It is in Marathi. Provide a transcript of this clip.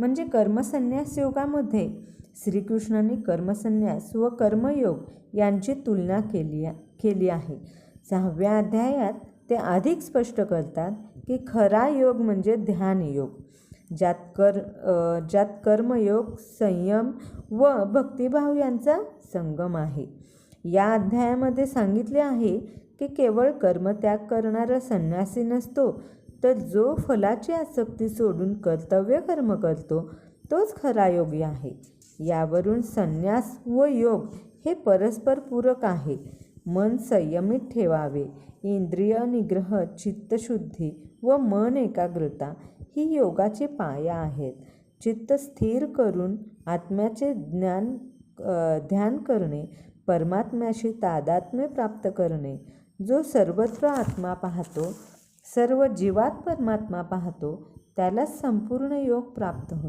म्हणजे कर्मसन्यास योगामध्ये श्रीकृष्णांनी कर्मसन्यास व कर्मयोग यांची तुलना केली केली आहे. सहाव्या अध्यायात ते अधिक स्पष्ट करतात की खरा योग म्हणजे ध्यानयोग ज्यात कर ज्यात कर्मयोग संयम व भक्तिभाव यांचा संगम आहे. या अध्यायामध्ये सांगितले आहे की केवळ कर्मत्याग करणारा संन्यासी नसतो तर जो फलाची आसक्ती सोडून कर्तव्य कर्म करतो तोच खरा योगी आहे. यावरून संन्यास व योग हे परस्पर पूरक आहे. मन संयमित ठेवावे. इंद्रिय निग्रह चित्तशुद्धी व मन एकाग्रता ही योगाचे पाया आहेत. चित्त स्थिर करून आत्म्याचे ज्ञान ध्यान करणे परमात्म्याशी तादात्म्य प्राप्त करणे जो सर्वत्र आत्मा पाहतो सर्व जीवात परमात्मा पाहतो त्यालाच संपूर्ण योग प्राप्त होतो.